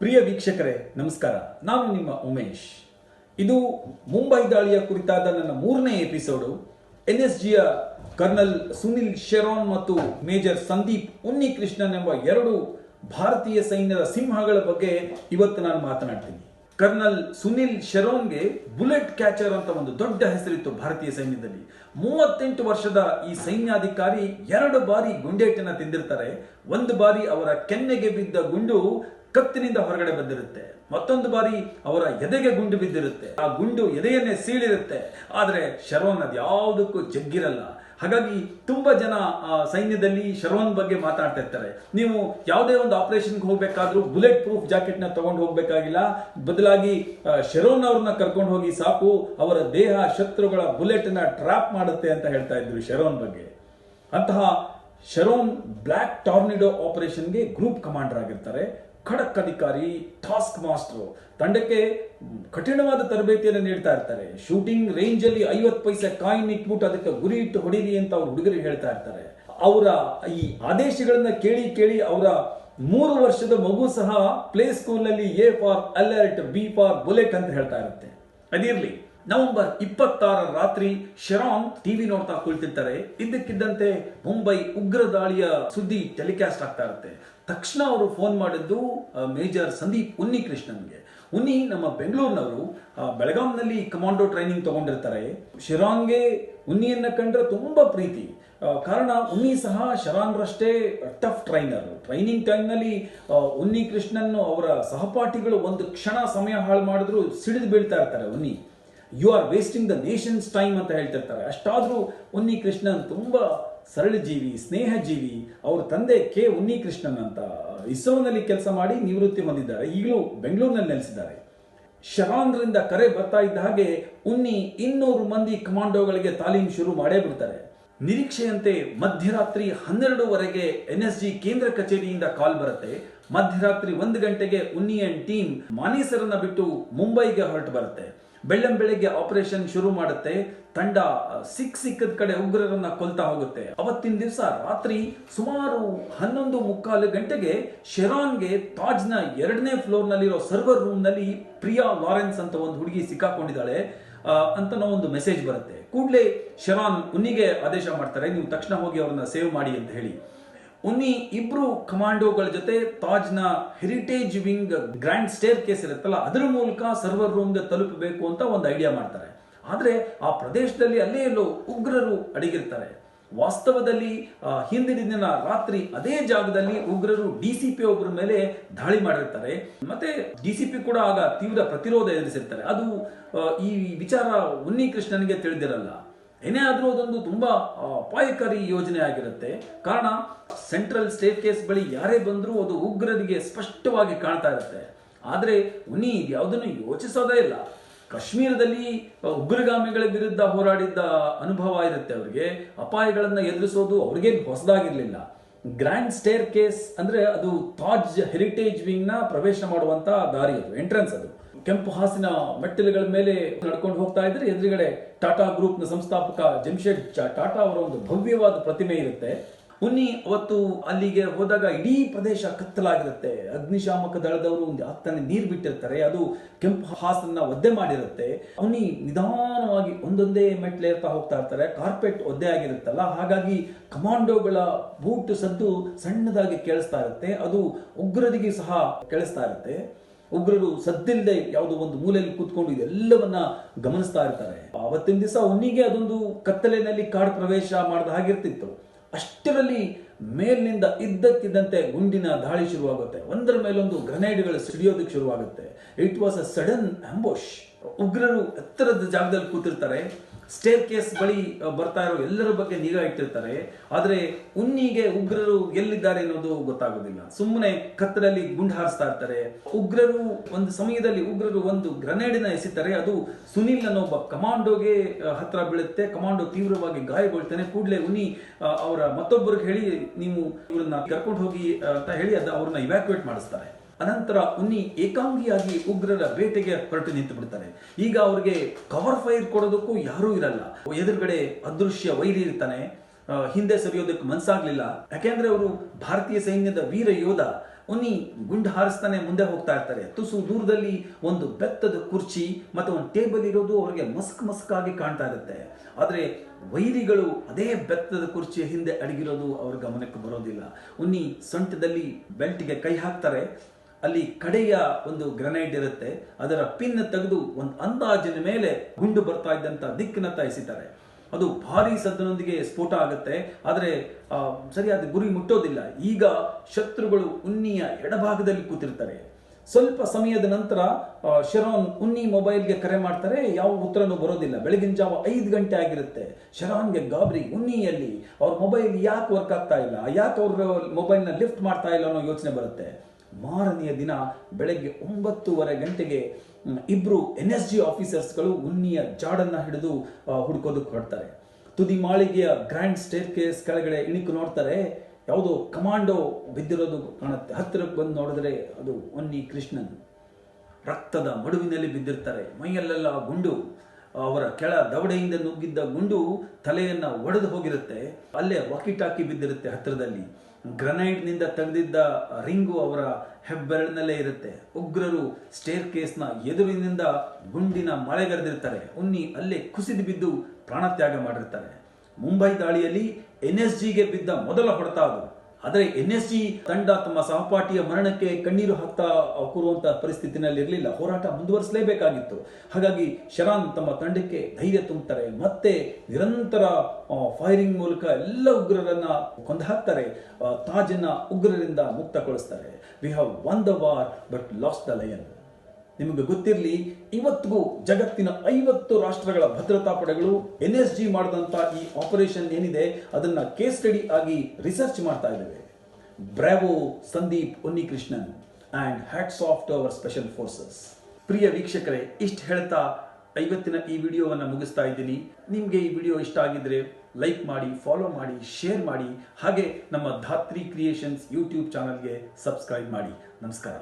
ಪ್ರಿಯ ವೀಕ್ಷಕರೇ, ನಮಸ್ಕಾರ. ನಾನು ನಿಮ್ಮ ಉಮೇಶ್. ಇದು ಮುಂಬೈ ದಾಳಿಯ ಕುರಿತಾದ ನನ್ನ ಮೂರನೇ ಎಪಿಸೋಡು. ಎನ್ ಎಸ್ ಜಿಯ ಕರ್ನಲ್ ಸುನಿಲ್ ಶೆರಾನ್ ಮತ್ತು ಮೇಜರ್ ಸಂದೀಪ್ ಉನ್ನಿಕೃಷ್ಣನ್ ಎಂಬ ಎರಡು ಭಾರತೀಯ ಸೈನ್ಯದ ಸಿಂಹಗಳ ಬಗ್ಗೆ ಇವತ್ತು ನಾನು ಮಾತನಾಡ್ತೀನಿ. ಕರ್ನಲ್ ಸುನಿಲ್ ಶೆರೋನ್ಗೆ ಬುಲೆಟ್ ಕ್ಯಾಚರ್ ಅಂತ ಒಂದು ದೊಡ್ಡ ಹೆಸರಿತ್ತು ಭಾರತೀಯ ಸೈನ್ಯದಲ್ಲಿ. ಮೂವತ್ತೆಂಟು ವರ್ಷದ ಈ ಸೈನ್ಯಾಧಿಕಾರಿ ಎರಡು ಬಾರಿ ಗುಂಡೇಟನ್ನು ತಿಂದಿರ್ತಾರೆ. ಒಂದು ಬಾರಿ ಅವರ ಕೆನ್ನೆಗೆ ಬಿದ್ದ ಗುಂಡು ಕತ್ತಿನಿಂದ ಹೊರಗಡೆ ಬಂದಿರುತ್ತೆ. ಮತ್ತೊಂದು ಬಾರಿ ಅವರ ಎದೆಗೆ ಗುಂಡು ಬಿದ್ದಿರುತ್ತೆ. ಆ ಗುಂಡು ಎದೆಯನ್ನೇ ಸೀಳಿರುತ್ತೆ. ಆದ್ರೆ ಶರೋನ್ ಅದು ಯಾವುದಕ್ಕೂ ಜಗ್ಗಿರಲ್ಲ. ಹಾಗಾಗಿ ತುಂಬಾ ಜನ ಸೈನ್ಯದಲ್ಲಿ ಶರೋನ್ ಬಗ್ಗೆ ಮಾತಾಡ್ತಾ ಇರ್ತಾರೆ ನೀವು ಯಾವುದೇ ಒಂದು ಆಪರೇಷನ್ಗೆ ಹೋಗ್ಬೇಕಾದ್ರೂ ಬುಲೆಟ್ ಪ್ರೂಫ್ ಜಾಕೆಟ್ನ ತಗೊಂಡು ಹೋಗ್ಬೇಕಾಗಿಲ್ಲ. ಬದಲಾಗಿ ಶರೋನ್ ಅವ್ರನ್ನ ಕರ್ಕೊಂಡು ಹೋಗಿ ಸಾಕು. ಅವರ ದೇಹ ಶತ್ರುಗಳ ಬುಲೆಟ್ನ ಟ್ರಾಪ್ ಮಾಡುತ್ತೆ ಅಂತ ಹೇಳ್ತಾ ಇದ್ರು ಶರೋನ್ ಬಗ್ಗೆ. ಅಂತಹ ಶರೋನ್ ಬ್ಲ್ಯಾಕ್ ಟಾರ್ನಿಡೋ ಆಪರೇಷನ್ಗೆ ಗ್ರೂಪ್ ಕಮಾಂಡರ್ ಆಗಿರ್ತಾರೆ. ಖಡಕ್ ಅಧಿಕಾರಿ, ಟಾಸ್ಕ್ ಮಾಸ್ಟರ್, ತಂಡಕ್ಕೆ ಕಠಿಣವಾದ ತರಬೇತಿಯನ್ನು ನೀಡ್ತಾ ಇರ್ತಾರೆ. ಶೂಟಿಂಗ್ ರೇಂಜ್ ಅಲ್ಲಿ ಐವತ್ತು ಪೈಸೆ ಕಾಯಿನ್ ಇಟ್ಬಿಟ್ಟು ಅದಕ್ಕೆ ಗುರಿ ಇಟ್ಟು ಹೊಡೀರಿ ಅಂತ ಅವ್ರ ಹುಡುಗರಿಗೆ ಹೇಳ್ತಾ ಇರ್ತಾರೆ. ಅವರ ಈ ಆದೇಶಗಳನ್ನ ಕೇಳಿ ಕೇಳಿ ಅವರ ಮೂರು ವರ್ಷದ ಮಗು ಸಹ ಪ್ಲೇ ಸ್ಕೂಲ್ನಲ್ಲಿ A for alert, B for bullet ಅಂತ ಹೇಳ್ತಾ ಇರುತ್ತೆ. ಅದಿರ್ಲಿ. ನವೆಂಬರ್ ಇಪ್ಪತ್ತಾರ ರಾತ್ರಿ ಶರಾಂಗ್ ಟಿವಿ ನೋಡ್ತಾ ಕುಳಿತಿರ್ತಾರೆ. ಇದ್ದಕ್ಕಿದ್ದಂತೆ ಮುಂಬೈ ಉಗ್ರ ದಾಳಿಯ ಸುದ್ದಿ ಟೆಲಿಕಾಸ್ಟ್ ಆಗ್ತಾ ಇರುತ್ತೆ. ತಕ್ಷಣ ಅವರು ಫೋನ್ ಮಾಡಿದ್ದು ಮೇಜರ್ ಸಂದೀಪ್ ಉನ್ನಿಕೃಷ್ಣನ್ಗೆ. ಉನ್ನಿ ನಮ್ಮ ಬೆಂಗಳೂರಿನವರು ಬೆಳಗಾಂನಲ್ಲಿ ಕಮಾಂಡೋ ಟ್ರೈನಿಂಗ್ ತಗೊಂಡಿರ್ತಾರೆ. ಶಿರಾನ್ಗೆ ಉನ್ನಿಯನ್ನ ಕಂಡ್ರೆ ತುಂಬಾ ಪ್ರೀತಿ. ಕಾರಣ ಉನ್ನಿ ಸಹ ಶರಾನ್ರಷ್ಟೇ ಟಫ್ ಟ್ರೈನರ್. ಟ್ರೈನಿಂಗ್ ಟೈಮ್ನಲ್ಲಿ ಉನ್ನಿ ಕೃಷ್ಣನ್ ಅವರ ಸಹಪಾಠಿಗಳು ಒಂದು ಕ್ಷಣ ಸಮಯ ಹಾಳು ಮಾಡಿದ್ರು ಸಿಡಿದು ಬೀಳ್ತಾ ಇರ್ತಾರೆ Unni. You are wasting the nation's time ಅಂತ ಹೇಳ್ತಿರ್ತಾರೆ. ಅಷ್ಟಾದರೂ ಉನ್ನಿ ಕೃಷ್ಣನ್ ತುಂಬಾ ಸರಳ ಜೀವಿ ಸ್ನೇಹ ಜೀವಿ ಅವ್ರ ತಂದೆ ಕೆ ಉನ್ನಿ ಕೃಷ್ಣನ್ ಅಂತ. ಇಸ್ರೋನಲ್ಲಿ ಕೆಲಸ ಮಾಡಿ ನಿವೃತ್ತಿ ಹೊಂದಿದ್ದಾರೆ. ಈಗಲೂ ಬೆಂಗಳೂರಿನಲ್ಲಿ ನೆಲೆಸಿದ್ದಾರೆ. ಶರಾಂಧ್ರಿಂದ ಕರೆ ಬರ್ತಾ ಇದ್ದ ಹಾಗೆ ಉನ್ನಿ ಇನ್ನೂರು ಮಂದಿ ಕಮಾಂಡೋಗಳಿಗೆ ತಾಲೀಮ್ ಶುರು ಮಾಡೇ ಬಿಡ್ತಾರೆ. ನಿರೀಕ್ಷೆಯಂತೆ ಮಧ್ಯರಾತ್ರಿ ಹನ್ನೆರಡುವರೆಗೆ ಎನ್ ಎಸ್ ಜಿ ಕೇಂದ್ರ ಕಚೇರಿಯಿಂದ ಕಾಲ್ ಬರುತ್ತೆ. ಮಧ್ಯರಾತ್ರಿ ಒಂದು ಗಂಟೆಗೆ ಉನ್ನಿ ಅಂಡ್ ಟೀಮ್ ಮಾನೇಸರನ್ನ ಬಿಟ್ಟು ಮುಂಬೈಗೆ ಹೊರಟು ಬರುತ್ತೆ. ಬೆಳ್ಳಂ ಬೆಳಗ್ಗೆ ಆಪರೇಷನ್ ಶುರು ಮಾಡುತ್ತೆ. ತಂಡ ಸಿಕ್ ಸಿಕ್ಕದ ಕಡೆ ಉಗ್ರರನ್ನ ಕೊಲ್ತಾ ಹೋಗುತ್ತೆ. ಅವತ್ತಿನ ದಿವಸ ರಾತ್ರಿ ಸುಮಾರು ಹನ್ನೊಂದು ಮುಕ್ಕಾಲು ಗಂಟೆಗೆ ಶೆರಾನ್ಗೆ ತಾಜ್ನ ಎರಡನೇ ಫ್ಲೋರ್ ನಲ್ಲಿರೋ ಸರ್ವರ್ ರೂಮ್ನಲ್ಲಿ ಪ್ರಿಯಾ ಲಾರೆನ್ಸ್ ಅಂತ ಒಂದು ಹುಡುಗಿ ಸಿಕ್ಕಾಕೊಂಡಿದ್ದಾಳೆ. ಅಂತ ಒಂದು ಮೆಸೇಜ್ ಬರುತ್ತೆ. ಕೂಡಲೇ ಶರಾನ್ ಉನ್ನಿಗೆ ಆದೇಶ ಮಾಡ್ತಾರೆ. ನೀವು ತಕ್ಷಣ ಹೋಗಿ ಅವ್ರನ್ನ ಸೇವ್ ಮಾಡಿ ಅಂತ ಹೇಳಿ. ಉನ್ನಿ ಇಬ್ರು ಕಮಾಂಡೋಗಳ ಜೊತೆ ತಾಜ್ನ heritage wing grand staircase ಇರುತ್ತಲ್ಲ, ಅದರ ಮೂಲಕ ಸರ್ವರ್ ರೂಮ್ಗೆ ತಲುಪಬೇಕು ಅಂತ ಒಂದು ಐಡಿಯಾ ಮಾಡ್ತಾರೆ. ಆದ್ರೆ ಆ ಪ್ರದೇಶದಲ್ಲಿ ಅಲ್ಲೇ ಎಲ್ಲೋ ಉಗ್ರರು ಅಡಗಿರ್ತಾರೆ. ವಾಸ್ತವದಲ್ಲಿ ಹಿಂದಿನ ದಿನ ರಾತ್ರಿ ಅದೇ ಜಾಗದಲ್ಲಿ ಉಗ್ರರು ಡಿ ಸಿ ಪಿ ಒಬ್ಬರ ಮೇಲೆ ದಾಳಿ ಮಾಡಿರ್ತಾರೆ. ಮತ್ತೆ ಪಿ ಕೂಡ ಆಗ ತೀವ್ರ ಪ್ರತಿರೋಧ ಎದುರಿಸಿರ್ತಾರೆ. ಅದು ಈ ವಿಚಾರ ಉನ್ನಿ ಕೃಷ್ಣನಿಗೆ ತಿಳಿದಿರಲ್ಲ. ಏನೇ ಆದ್ರೂ ಅದೊಂದು ತುಂಬಾ ಅಪಾಯಕಾರಿ ಯೋಜನೆ ಆಗಿರುತ್ತೆ. ಕಾರಣ ಸೆಂಟ್ರಲ್ ಸ್ಟೇಟ್ ಕೇಸ್ ಬಳಿ ಯಾರೇ ಬಂದರೂ ಅದು ಉಗ್ರರಿಗೆ ಸ್ಪಷ್ಟವಾಗಿ ಕಾಣ್ತಾ ಇರುತ್ತೆ. ಆದರೆ ಉನಿ ಯಾವುದನ್ನು ಯೋಚಿಸೋದೇ ಇಲ್ಲ. ಕಾಶ್ಮೀರದಲ್ಲಿ ಉಗ್ರಗಾಮಿಗಳ ವಿರುದ್ಧ ಹೋರಾಡಿದ್ದ ಅನುಭವ ಇರುತ್ತೆ ಅವರಿಗೆ. ಅಪಾಯಗಳನ್ನು ಎದುರಿಸೋದು ಅವ್ರಿಗೇನು ಹೊಸದಾಗಿರಲಿಲ್ಲ. ಗ್ರ್ಯಾಂಡ್ ಸ್ಟೇರ್ ಕೇಸ್ ಅಂದರೆ ಅದು ತಾಜ್ ಹೆರಿಟೇಜ್ ವಿಂಗ್ನ ಪ್ರವೇಶ ಮಾಡುವಂಥ ದಾರಿ ಅದು, ಎಂಟ್ರೆನ್ಸ್ ಅದು. ಕೆಂಪು ಹಾಸಿನ ಮೆಟ್ಟಿಲುಗಳ ಮೇಲೆ ನಡ್ಕೊಂಡು ಹೋಗ್ತಾ ಇದ್ರೆ ಎದುರುಗಡೆ ಟಾಟಾ ಗ್ರೂಪ್ನ ಸಂಸ್ಥಾಪಕ ಜಮ್ಶೆಡ್ ಟಾಟಾ ಅವರ ಒಂದು ಭವ್ಯವಾದ ಪ್ರತಿಮೆ ಇರುತ್ತೆ. ಉನ್ನಿ ಅವತ್ತು ಅಲ್ಲಿಗೆ ಹೋದಾಗ ಇಡೀ ಪ್ರದೇಶ ಕತ್ತಲಾಗಿರುತ್ತೆ. ಅಗ್ನಿಶಾಮಕ ದಳದವರು ಒಂದು ಹತ್ತನೇ ನೀರು ಬಿಟ್ಟಿರ್ತಾರೆ. ಅದು ಕೆಂಪು ಹಾಸನ್ನ ಒದ್ದೆ ಮಾಡಿರುತ್ತೆ. ಅವನಿ ನಿಧಾನವಾಗಿ ಒಂದೊಂದೇ ಮೆಟ್ಲೇರ್ತಾ ಹೋಗ್ತಾ ಇರ್ತಾರೆ. ಕಾರ್ಪೆಟ್ ಒದ್ದೆ ಆಗಿರುತ್ತಲ್ಲ, ಹಾಗಾಗಿ ಕಮಾಂಡೋಗಳ ಬೂಟ್ ಸದ್ದು ಸಣ್ಣದಾಗಿ ಕೇಳಿಸ್ತಾ ಇರುತ್ತೆ. ಅದು ಉಗ್ರರಿಗೆ ಸಹ ಕೇಳಿಸ್ತಾ ಇರುತ್ತೆ. ಉಗ್ರರು ಸದ್ದಿಲ್ಲದೆ ಯಾವುದೋ ಒಂದು ಮೂಲೆಯಲ್ಲಿ ಕೂತ್ಕೊಂಡು ಇದೆಲ್ಲವನ್ನ ಗಮನಿಸ್ತಾ ಇರ್ತಾರೆ. ಅವತ್ತಿನ ದಿವಸ ಉನ್ನಿಗೆ ಅದೊಂದು ಕತ್ತಲೆನಲ್ಲಿ ಕಾಡು ಪ್ರವೇಶ ಮಾಡಿದ ಹಾಗಿರ್ತಿತ್ತು. ಅಷ್ಟರಲ್ಲಿ ಮೇಲಿನಿಂದ ಇದ್ದಕ್ಕಿದ್ದಂತೆ ಗುಂಡಿನ ದಾಳಿ ಶುರುವಾಗುತ್ತೆ. ಒಂದರ ಮೇಲೊಂದು ಗ್ರನೇಡ್ಗಳು ಸಿಡಿಯೋದಕ್ಕೆ ಶುರುವಾಗುತ್ತೆ. It was a sudden ambush ಉಗ್ರರು ಎತ್ತರದ ಜಾಗದಲ್ಲಿ ಕೂತಿರ್ತಾರೆ. ಸ್ಟೇರ್ ಕೇಸ್ ಬಳಿ ಬರ್ತಾ ಇರೋ ಎಲ್ಲರ ಬಗ್ಗೆ ನಿಗಾ ಇಟ್ಟಿರ್ತಾರೆ. ಆದ್ರೆ ಉನ್ನಿಗೆ ಉಗ್ರರು ಎಲ್ಲಿದ್ದಾರೆ ಅನ್ನೋದು ಗೊತ್ತಾಗೋದಿಲ್ಲ. ಸುಮ್ಮನೆ ಕತ್ತಲಲ್ಲಿ ಗುಂಡು ಹಾರಿಸ್ತಾ ಇರ್ತಾರೆ. ಉಗ್ರರು ಒಂದು ಸಮಯದಲ್ಲಿ ಉಗ್ರರು ಒಂದು ಗ್ರನೇಡಿನ ಎಸಿತಾರೆ. ಅದು ಸುನಿಲ್ ಅನ್ನೋ ಒಬ್ಬ ಕಮಾಂಡೋಗೆ ಹತ್ರ ಬೀಳುತ್ತೆ. ಕಮಾಂಡೋ ತೀವ್ರವಾಗಿ ಗಾಯಗೊಳ್ತಾನೆ. ಕೂಡಲೇ ಉನಿ ಅವರ ಮತ್ತೊಬ್ಬರಿಗೆ ಹೇಳಿ, ನೀವು ಇವ್ರನ್ನ ಕರ್ಕೊಂಡು ಹೋಗಿ ಅಂತ ಹೇಳಿ ಅದ ಅವ್ರನ್ನ ಇವ್ಯಾಕ್ಯುವೇಟ್ ಮಾಡಿಸ್ತಾರೆ. ಅನಂತರ ಉನ್ನಿ ಏಕಾಂಗಿಯಾಗಿ ಉಗ್ರರ ಬೇಟೆಗೆ ಹೊರಟು ನಿಂತು ಬಿಡ್ತಾರೆ ಈಗ ಅವ್ರಿಗೆ ಕವರ್ ಫೈರ್ ಕೊಡೋದಕ್ಕೂ ಯಾರೂ ಇರಲ್ಲ. ಎದುರುಗಡೆ ಅದೃಶ್ಯ ವೈರಿ ಇರ್ತಾನೆ. ಹಿಂದೆ ಸರಿಯೋದಕ್ಕೆ ಮನ್ಸಾಗ್ಲಿಲ್ಲ. ಯಾಕೆಂದ್ರೆ ಅವರು ಭಾರತೀಯ ಸೈನ್ಯದ ವೀರ ಯೋಧ. ಉನ್ನಿ ಗುಂಡು ಹಾರಿಸ್ತಾನೆ ಮುಂದೆ ಹೋಗ್ತಾ ಇರ್ತಾರೆ. ತುಸು ದೂರದಲ್ಲಿ ಒಂದು ಬೆತ್ತದ ಕುರ್ಚಿ ಮತ್ತು ಒಂದು ಟೇಬಲ್ ಇರೋದು ಅವರಿಗೆ ಮಸ್ಕ್ ಮಸ್ಕಾಗಿ ಕಾಣ್ತಾ ಇರುತ್ತೆ. ಆದರೆ ವೈರಿಗಳು ಅದೇ ಬೆತ್ತದ ಕುರ್ಚಿಯ ಹಿಂದೆ ಅಡಗಿರೋದು ಅವ್ರ ಗಮನಕ್ಕೆ ಬರೋದಿಲ್ಲ. ಉನ್ನಿ ಸೊಂಟದಲ್ಲಿ ಬೆಲ್ಟ್ಗೆ ಕೈ ಹಾಕ್ತಾರೆ. ಅಲ್ಲಿ ಕಡೆಯ ಒಂದು ಗ್ರನೇಡ್ ಇರುತ್ತೆ. ಅದರ ಪಿನ್ ತೆಗೆದು ಒಂದು ಅಂದಾಜಿನ ಮೇಲೆ ಗುಂಡು ಬರ್ತಾ ಇದ್ದಂತ ದಿಕ್ಕನ್ನ ತಾಯಿಸಿದ್ದಾರೆ. ಅದು ಭಾರಿ ಸದ್ದನೊಂದಿಗೆ ಸ್ಫೋಟ ಆಗುತ್ತೆ. ಆದರೆ ಸರಿಯಾದ ಗುರಿ ಮುಟ್ಟೋದಿಲ್ಲ. ಈಗ ಶತ್ರುಗಳು ಉನ್ನಿಯ ಎಡಭಾಗದಲ್ಲಿ ಕೂತಿರ್ತಾರೆ. ಸ್ವಲ್ಪ ಸಮಯದ ನಂತರ ಶರಾನ್ ಉನ್ನಿ ಮೊಬೈಲ್ಗೆ ಕರೆ ಮಾಡ್ತಾರೆ. ಯಾವ ಉತ್ತರನೂ ಬರೋದಿಲ್ಲ. ಬೆಳಗಿನ ಜಾವ ಐದು ಗಂಟೆ ಆಗಿರುತ್ತೆ. ಶೆರಾನ್ಗೆ ಗಾಬರಿ ಉನ್ನಿಯಲ್ಲಿ. ಅವ್ರ ಮೊಬೈಲ್ ಯಾಕೆ ವರ್ಕ್ ಆಗ್ತಾ ಇಲ್ಲ? ಯಾಕೆ ಅವ್ರ ಮೊಬೈಲ್ನ ಲಿಫ್ಟ್ ಮಾಡ್ತಾ ಇಲ್ಲ ಅನ್ನೋ ಯೋಚನೆ ಬರುತ್ತೆ. ಮಾರನೆಯ ದಿನ ಬೆಳಗ್ಗೆ ಒಂಬತ್ತೂವರೆ ಗಂಟೆಗೆ ಇಬ್ರು ಎನ್ ಎಸ್ ಜಿ ಆಫೀಸರ್ಸ್ಗಳು ಉನ್ನಿಯ ಜಾಡನ್ನ ಹಿಡಿದು ಹುಡ್ಕೋದಕ್ಕೆ ಹೊರಡ್ತಾರೆ. ತುದಿ ಮಾಳಿಗೆಯ ಗ್ರ್ಯಾಂಡ್ ಸ್ಟೇರ್ ಕೇಸ್ ಕೆಳಗಡೆ ಇಣಿಕು ನೋಡ್ತಾರೆ. ಯಾವುದೋ ಕಮಾಂಡೋ ಬಿದ್ದಿರೋದು ಕಾಣುತ್ತೆ. ಹತ್ತಿರಕ್ಕೆ ಬಂದು ನೋಡಿದ್ರೆ ಅದು ಒನ್ನಿ ಕೃಷ್ಣನ್. ರಕ್ತದ ಮಡುವಿನಲ್ಲಿ ಬಿದ್ದಿರ್ತಾರೆ. ಮೈಯಲ್ಲೆಲ್ಲ ಗುಂಡು. ಅವರ ಕೆಳ ದವಡೆಯಿಂದ ನುಗ್ಗಿದ್ದ ಗುಂಡು ತಲೆಯನ್ನು ಒಡೆದು ಹೋಗಿರುತ್ತೆ. ಅಲ್ಲೇ ವಾಕಿಟಾಕಿ ಬಿದ್ದಿರುತ್ತೆ ಹತ್ತಿರದಲ್ಲಿ. ಗ್ರನೈಡ್ನಿಂದ ತೆಗೆದಿದ್ದ ರಿಂಗು ಅವರ ಹೆಬ್ಬೆರಳಿನಲ್ಲೇ ಇರುತ್ತೆ. ಉಗ್ರರು ಸ್ಟೇರ್ ಕೇಸ್ನ ಎದುರಿನಿಂದ ಗುಂಡಿನ ಮಳೆಗರೆದಿರ್ತಾರೆ. ಉನ್ನಿ ಅಲ್ಲೇ ಕುಸಿದು ಬಿದ್ದು ಪ್ರಾಣತ್ಯಾಗ ಮಾಡಿರ್ತಾರೆ. ಮುಂಬೈ ದಾಳಿಯಲ್ಲಿ ಎನ್ ಎಸ್ ಬಿದ್ದ ಮೊದಲ ಹೊಡೆತ ಅದು. ಆದರೆ ಎನ್ ಎಸ್ ಜಿ ತಂಡ ತಮ್ಮ ಸಹಪಾಠಿಯ ಮರಣಕ್ಕೆ ಕಣ್ಣೀರು ಹಾಕ್ತಾ ಕೂರುವಂತಹ ಪರಿಸ್ಥಿತಿನಲ್ಲಿ ಇರಲಿಲ್ಲ. ಹೋರಾಟ ಮುಂದುವರಿಸಲೇಬೇಕಾಗಿತ್ತು. ಹಾಗಾಗಿ ಶರಾನ್ ತಮ್ಮ ತಂಡಕ್ಕೆ ಧೈರ್ಯ ತುಂಬುತ್ತಾರೆ ಮತ್ತೆ ನಿರಂತರ ಫೈರಿಂಗ್ ಮೂಲಕ ಎಲ್ಲ ಉಗ್ರರನ್ನ ಕೊಂದು ಹಾಕ್ತಾರೆ. ತಾಜನ್ನ ಉಗ್ರರಿಂದ ಮುಕ್ತಗೊಳಿಸ್ತಾರೆ. We have won the war but lost the lion ನಿಮಗೆ ಗೊತ್ತಿರಲಿ, ಇವತ್ತಿಗೂ ಜಗತ್ತಿನ ಐವತ್ತು ರಾಷ್ಟ್ರಗಳ ಭದ್ರತಾ ಪಡೆಗಳು ಎನ್ ಎಸ್ ಜಿ ಮಾಡಿದಂಥ ಈ ಆಪರೇಷನ್ ಏನಿದೆ, ಅದನ್ನ ಕೇಸ್ ಸ್ಟಡಿ ಆಗಿ ರಿಸರ್ಚ್ ಮಾಡ್ತಾ ಇದ್ದೇವೆ. Bravo Sandeep Unnikrishnan and hats off to our special forces ಪ್ರಿಯ ವೀಕ್ಷಕರೇ, ಇಷ್ಟು ಹೇಳ್ತಾ ಐವತ್ತಿನ ಈ ವಿಡಿಯೋವನ್ನು ಮುಗಿಸ್ತಾ ಇದ್ದೀನಿ. ನಿಮಗೆ ಈ ವಿಡಿಯೋ ಇಷ್ಟ ಆಗಿದ್ರೆ ಲೈಕ್ ಮಾಡಿ ಫಾಲೋ ಮಾಡಿ ಶೇರ್ ಮಾಡಿ, ಹಾಗೆ ನಮ್ಮ ಧಾತ್ರಿ ಕ್ರಿಯೇಷನ್ಸ್ ಯೂಟ್ಯೂಬ್ ಚಾನಲ್ಗೆ ಸಬ್ಸ್ಕ್ರೈಬ್ ಮಾಡಿ. ನಮಸ್ಕಾರ.